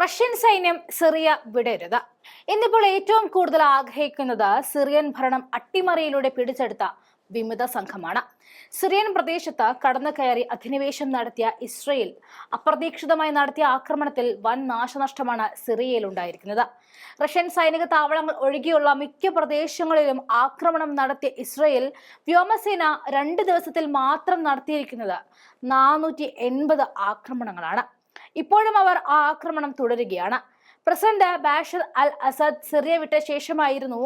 Russian സൈന്യം Syria വിടരുത്. ഇന്നിപ്പോൾ ഏറ്റവും കൂടുതൽ ആഗ്രഹിക്കുന്നത് സിറിയൻ ഭരണം അട്ടിമറിയിലൂടെ പിടിച്ചെടുത്ത വിമത സംഘമാണ്. സിറിയൻ പ്രദേശത്ത് കടന്നു കയറി അധിനിവേശം നടത്തിയ ഇസ്രയേൽ അപ്രതീക്ഷിതമായി നടത്തിയ ആക്രമണത്തിൽ വൻ നാശനഷ്ടമാണ് സിറിയയിൽ ഉണ്ടായിരിക്കുന്നത് റഷ്യൻ സൈനിക താവളങ്ങൾ ഒഴികെയുള്ള മിക്ക പ്രദേശങ്ങളിലും ആക്രമണം നടത്തിയ ഇസ്രയേൽ വ്യോമസേന രണ്ട് ദിവസത്തിൽ മാത്രം നടത്തിയിരിക്കുന്നത് നാനൂറ്റി ആക്രമണങ്ങളാണ്. ഇപ്പോഴും അവർ ആ ആക്രമണം തുടരുകയാണ്. President Bashar al Assad Syria വിട്ട ശേഷമായിരുന്നു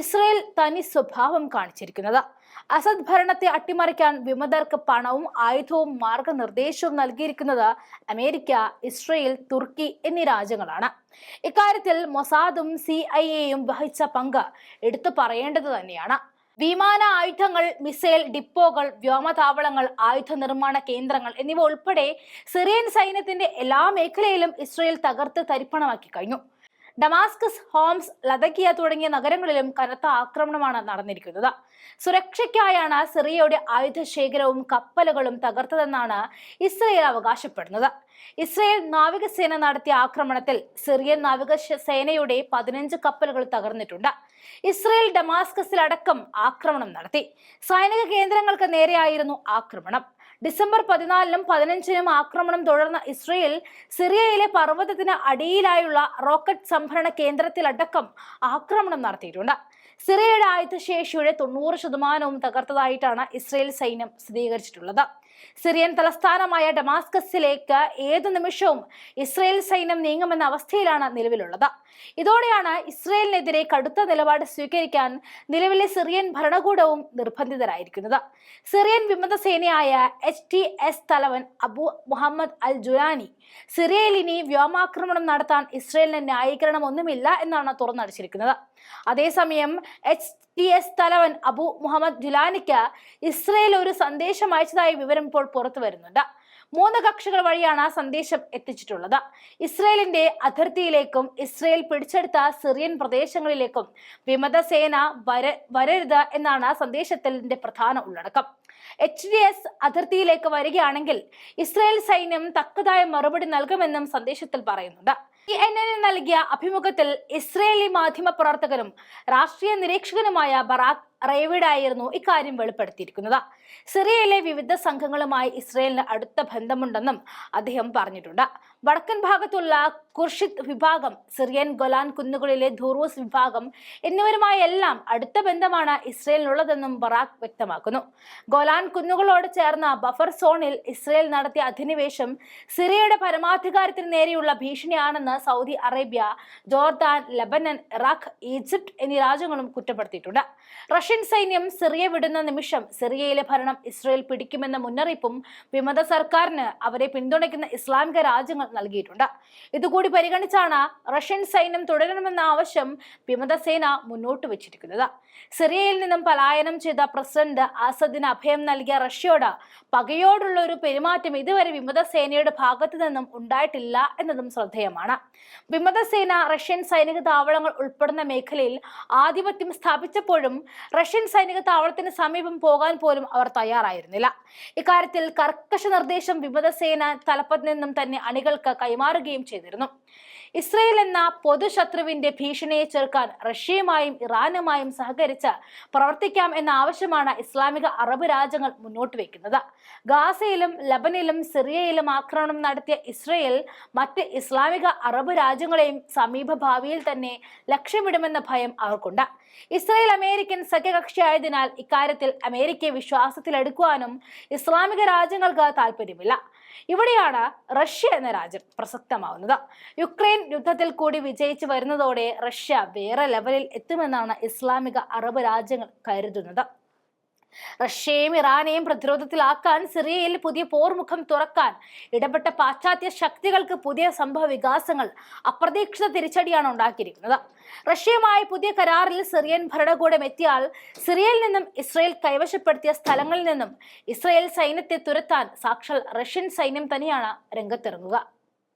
ഇസ്രയേൽ തനി സ്വഭാവം കാണിച്ചിരിക്കുന്നത്. അസദ് ഭരണത്തെ അട്ടിമറിക്കാൻ വിമതർക്ക് പണവും ആയുധവും മാർഗനിർദ്ദേശവും നൽകിയിരിക്കുന്നത് അമേരിക്ക ഇസ്രയേൽ തുർക്കി എന്നീ രാജ്യങ്ങളാണ്. ഇക്കാര്യത്തിൽ മൊസാദും സി ഐ എയും വഹിച്ച പങ്ക് എടുത്തു പറയേണ്ടത് തന്നെയാണ്. വിമാന ആയുധങ്ങൾ മിസൈൽ ഡിപ്പോകൾ വ്യോമതാവളങ്ങൾ ആയുധ നിർമ്മാണ കേന്ദ്രങ്ങൾ എന്നിവ ഉൾപ്പെടെ സിറിയൻ സൈന്യത്തിന്റെ എല്ലാ മേഖലയിലും ഇസ്രയേൽ തകർത്ത് തരിപ്പണമാക്കി കഴിഞ്ഞു. ഡമാസ്കസ് ഹോംസ് ലതക്കിയ തുടങ്ങിയ നഗരങ്ങളിലും കനത്ത ആക്രമണമാണ് നടന്നിരിക്കുന്നത്. സുരക്ഷയ്ക്കായാണ് സിറിയയുടെ ആയുധ ശേഖരവും കപ്പലുകളും തകർത്തതെന്നാണ് ഇസ്രയേൽ അവകാശപ്പെടുന്നത്. ഇസ്രയേൽ നാവികസേന നടത്തിയ ആക്രമണത്തിൽ സിറിയൻ നാവിക സേനയുടെ പതിനഞ്ച് കപ്പലുകൾ തകർന്നിട്ടുണ്ട്. ഇസ്രയേൽ ഡമാസ്കസിലടക്കം ആക്രമണം നടത്തി. സൈനിക കേന്ദ്രങ്ങൾക്ക് നേരെയായിരുന്നു ആക്രമണം. ഡിസംബർ പതിനാലിനും പതിനഞ്ചിനും ആക്രമണം തുടർന്ന ഇസ്രയേൽ സിറിയയിലെ പർവതത്തിന് അടിയിലായുള്ള റോക്കറ്റ് സംഭരണ കേന്ദ്രത്തിലടക്കം ആക്രമണം നടത്തിയിട്ടുണ്ട്. സിറിയയുടെ ആയുധശേഷിയുടെ തൊണ്ണൂറ് ശതമാനവും തകർത്തതായിട്ടാണ് ഇസ്രയേൽ സൈന്യം സ്ഥിരീകരിച്ചിട്ടുള്ളത്. സിറിയൻ തലസ്ഥാനമായ ഡമാസ്കസിലേക്ക് ഏതു നിമിഷവും ഇസ്രയേൽ സൈന്യം നീങ്ങുമെന്ന അവസ്ഥയിലാണ് നിലവിലുള്ളത്. ഇതോടെയാണ് ഇസ്രയേലിനെതിരെ കടുത്ത നിലപാട് സ്വീകരിക്കാൻ നിലവിലെ സിറിയൻ ഭരണകൂടവും നിർബന്ധിതരായിരിക്കുന്നത്. സിറിയൻ വിമത സേനയായ എച്ച് ടി എസ് തലവൻ അബു മുഹമ്മദ് അൽ ജുലാനി സിറിയയിൽ ഇനി വ്യോമാക്രമണം നടത്താൻ ഇസ്രയേലിന് ന്യായീകരണം ഒന്നുമില്ല എന്നാണ് തുറന്നടിച്ചിരിക്കുന്നത്. അതേസമയം എച്ച് ടി എസ് തലവൻ അബു മുഹമ്മദ് ജുലാനിക്ക് ഇസ്രയേൽ ഒരു സന്ദേശം അയച്ചതായി വിവരം ഇപ്പോൾ പുറത്തു വരുന്നുണ്ട്. മൂന്ന് കക്ഷികൾ വഴിയാണ് ആ സന്ദേശം എത്തിച്ചിട്ടുള്ളത്. ഇസ്രയേലിന്റെ അതിർത്തിയിലേക്കും ഇസ്രയേൽ പിടിച്ചെടുത്ത സിറിയൻ പ്രദേശങ്ങളിലേക്കും വിമത സേന വര വരരുത് എന്നാണ് ആ സന്ദേശത്തിന്റെ പ്രധാന ഉള്ളടക്കം. എച്ച് ഡി എസ് അതിർത്തിയിലേക്ക് വരികയാണെങ്കിൽ ഇസ്രയേൽ സൈന്യം തക്കതായ മറുപടി നൽകുമെന്നും സന്ദേശത്തിൽ പറയുന്നുണ്ട്. ഈ എൻ നൽകിയ അഭിമുഖത്തിൽ ഇസ്രയേലി മാധ്യമ പ്രവർത്തകനും രാഷ്ട്രീയ നിരീക്ഷകനുമായ ബറാഖ് റേവിഡായിരുന്നു ഇക്കാര്യം വെളിപ്പെടുത്തിയിരിക്കുന്നത്. സിറിയയിലെ വിവിധ സംഘങ്ങളുമായി ഇസ്രയേലിന് അടുത്ത ബന്ധമുണ്ടെന്നും അദ്ദേഹം പറഞ്ഞിട്ടുണ്ട്. വടക്കൻ ഭാഗത്തുള്ള കുർഷിദ് വിഭാഗം സിറിയൻ ഗൊലാൻ കുന്നുകളിലെ ധൂറൂസ് വിഭാഗം എന്നിവരുമായി എല്ലാം അടുത്ത ബന്ധമാണ് ഇസ്രയേലിനുള്ളതെന്നും ബറാഖ് വ്യക്തമാക്കുന്നു. ഗൊലാൻ കുന്നുകളോട് ചേർന്ന ബഫർ സോണിൽ ഇസ്രയേൽ നടത്തിയ അധിനിവേശം സിറിയയുടെ പരമാധികാരത്തിന് നേരെയുള്ള ഭീഷണിയാണെന്ന് Saudi Arabia Jordan Lebanon Iraq Egypt എന്നീ രാജ്യങ്ങളും കുറ്റപ്പെടുത്തിയിട്ടുണ്ട്. റഷ്യൻ സൈന്യം സിറിയ വിടുന്ന നിമിഷം സിറിയയിലെ ഭരണം ഇസ്രയേൽ പിടിക്കുമെന്ന മുന്നറിയിപ്പും വിമത സർക്കാരിന് അവരെ പിന്തുണയ്ക്കുന്ന ഇസ്ലാമിക രാജ്യങ്ങൾ നൽകിയിട്ടുണ്ട്. ഇതുകൂടി പരിഗണിച്ചാണ് റഷ്യൻ സൈന്യം തുടരണമെന്ന ആവശ്യം വിമതസേന മുന്നോട്ട് വെച്ചിരിക്കുന്നത്. സിറിയയിൽ നിന്നും പലായനം ചെയ്ത പ്രസിഡന്റ് ആസദിന് അഭയം നൽകിയ റഷ്യയോട് പകയോടുള്ള ഒരു പെരുമാറ്റം ഇതുവരെ വിമതസേനയുടെ ഭാഗത്തു നിന്നും ഉണ്ടായിട്ടില്ല എന്നതും ശ്രദ്ധേയമാണ്. വിമതസേന റഷ്യൻ സൈനിക താവളങ്ങൾ ഉൾപ്പെടുന്ന മേഖലയിൽ ആധിപത്യം സ്ഥാപിച്ചപ്പോഴും റഷ്യൻ സൈനിക താവളത്തിന് സമീപം പോകാൻ പോലും അവർ തയ്യാറായിരുന്നില്ല. ഇക്കാര്യത്തിൽ കർക്കശ നിർദ്ദേശം വിമതസേന തലപ്പത്ത് നിന്നും തന്നെ അണികൾക്ക് കൈമാറുകയും ചെയ്തിരുന്നു. ഇസ്രയേൽ എന്ന പൊതുശത്രുവിന്റെ ഭീഷണിയെ ചെറുക്കാൻ റഷ്യയുമായും ഇറാനുമായും സഹകരിച്ച് പ്രവർത്തിക്കാം എന്ന ആവശ്യമാണ് ഇസ്ലാമിക അറബ് രാജ്യങ്ങൾ മുന്നോട്ട് വയ്ക്കുന്നത് ഗാസയിലും ലബനിലും സിറിയയിലും ആക്രമണം നടത്തിയ ഇസ്രയേൽ മറ്റ് ഇസ്ലാമിക അറബ് രാജ്യങ്ങളെയും സമീപ ഭാവിയിൽ തന്നെ ലക്ഷ്യമിടുമെന്ന ഭയം അവർക്കുണ്ട്. ഇസ്രയേൽ അമേരിക്കൻ സഖ്യകക്ഷിയായതിനാൽ ഇക്കാര്യത്തിൽ അമേരിക്കയെ വിശ്വാസത്തിലെടുക്കുവാനും ഇസ്ലാമിക രാജ്യങ്ങൾക്ക് താല്പര്യമില്ല ഇവിടെയാണ് റഷ്യ എന്ന രാജ്യം പ്രസക്തമാവുന്നത്. യുക്രൈൻ യുദ്ധത്തിൽ കൂടി വിജയിച്ചു വരുന്നതോടെ റഷ്യ വേറെ ലെവലിൽ എത്തുമെന്നാണ് ഇസ്ലാമിക അറബ് രാജ്യങ്ങൾ കരുതുന്നത്. റഷ്യയും ഇറാനെയും പ്രതിരോധത്തിലാക്കാൻ സിറിയയിൽ പുതിയ പോർമുഖം തുറക്കാൻ ഇടപെട്ട പാശ്ചാത്യ ശക്തികൾക്ക് പുതിയ സംഭവ വികാസങ്ങൾ അപ്രതീക്ഷിത തിരിച്ചടിയാണ് ഉണ്ടാക്കിയിരിക്കുന്നത്. റഷ്യയുമായി പുതിയ കരാറിൽ സിറിയൻ ഭരണകൂടം എത്തിയാൽ സിറിയയിൽ നിന്നും ഇസ്രയേൽ കൈവശപ്പെടുത്തിയ സ്ഥലങ്ങളിൽ നിന്നും ഇസ്രയേൽ സൈന്യത്തെ തുരത്താൻ സാക്ഷാൽ റഷ്യൻ സൈന്യം തന്നെയാണ് രംഗത്തിറങ്ങുക.